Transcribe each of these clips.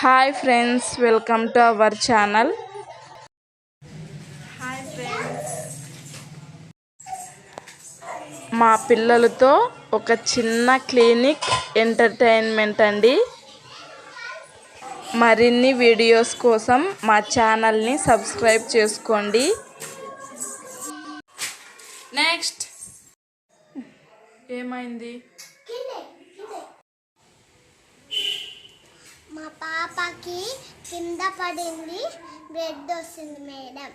Hi friends welcome to our channel. Hi friends. మా పిల్లలతో ఒక చిన్న క్లినిక్ ఎంటర్టైన్మెంట్ అండి. మరిన్ని వీడియోస్ కోసం మా ఛానల్ని సబ్స్క్రైబ్ చేసుకోండి. నెక్స్ట్. ఏమైంది మా పాపకి కింద పడింది. బ్లడ్ వస్తుంది మేడం.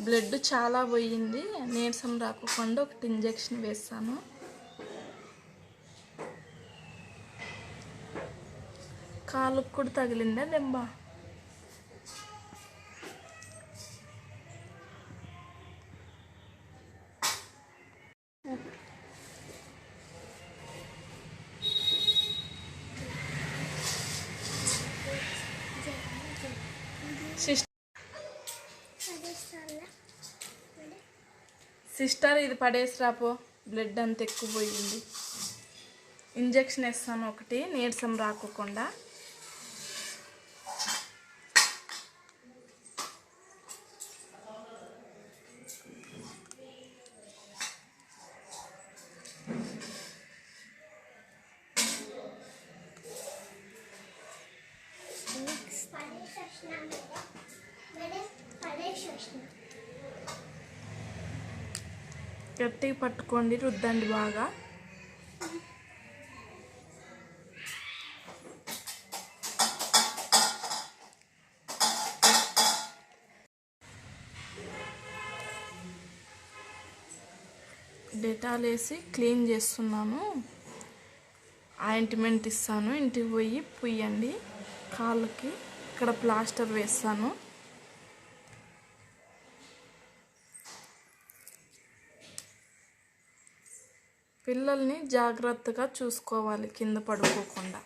బ్లడ్ చాలా పోయింది నీరసం రాకుండా ఒకటి ఇంజెక్షన్ వేస్తాను కాలుకు కూడా తగిలిందా దెబ్బ? సిస్టర్ ఇది పడేసి రాపో బ్లడ్ అంత ఎక్కువ పోయింది. ఇంజెక్షన్ వేస్తాను ఒకటి నీరసం రాకోకుండా. గట్టిగా పట్టుకోండి రుద్దండి బాగా. డెటాల్ వేసి క్లీన్ చేస్తున్నాను. ఆయింట్మెంట్ ఇస్తాను. ఇంటికి పోయి పుయ్యండి. కాళ్ళకి ఇక్కడ ప్లాస్టర్ వేస్తాను. పిల్లల్ని జాగ్రత్తగా చూసుకోవాలి కింద పడుకోకుండా.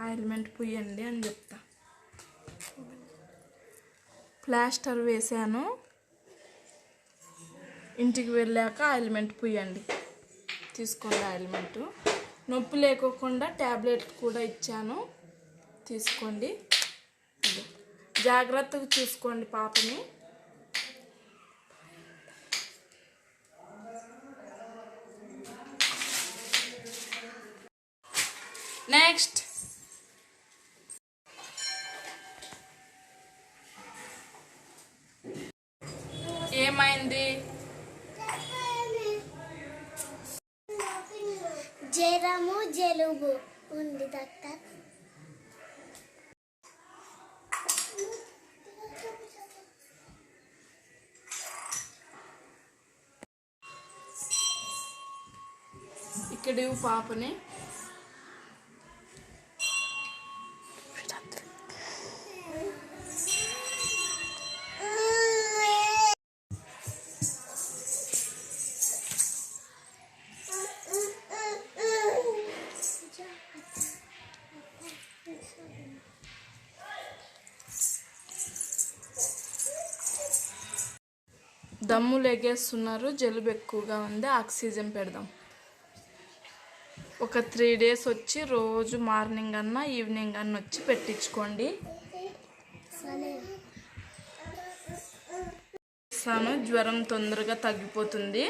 ఆయిల్మెంట్ పుయ్యండి అని చెప్తా. ప్లాస్టర్ వేసాను ఇంటికి వెళ్ళాక ఆయిల్మెంట్ పుయ్యండి. తీసుకోండి ఆయిల్మెంట్ నొప్పి లేకోకుండా ట్యాబ్లెట్ కూడా ఇచ్చాను. తీసుకోండి. జాగ్రత్తగా చూసుకోండి పాపని. నెక్స్ట్ ఏమైంది? జ్వరము జలుబు ఉంది డాక్టర్. ఇక్కడ పాపని. దమ్ము లెగేస్తున్నారు జలుబు ఎక్కువగా ఉంది ఆక్సిజన్ పెడదాం. ఒక త్రీ డేస్ వచ్చి రోజు మార్నింగ్ అన్నా ఈవినింగ్ అన్న వచ్చి పెట్టించుకోండి. ఇస్తాను జ్వరం తొందరగా తగ్గిపోతుంది.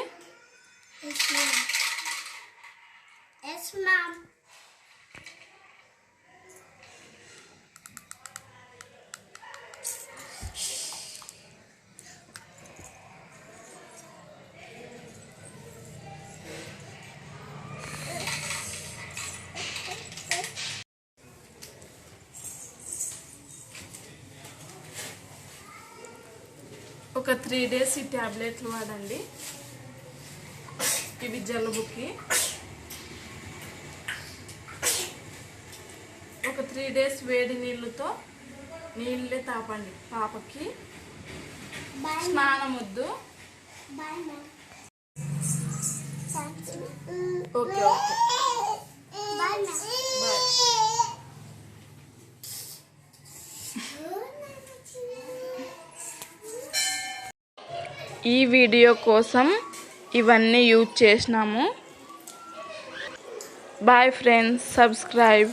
ఒక త్రీ డేస్ ఈ ట్యాబ్లెట్లు వాడండి. ఇవి జలుబుకి. ఒక త్రీ డేస్ వేడి నీళ్ళతో నీళ్ళే తాపండి. పాపకి బాయ్. స్నానం వద్దు bye ma'am. Okay okay. Bye. ఈ వీడియో కోసం ఇవన్నీ యూజ్ చేసినాము. Bye friends subscribe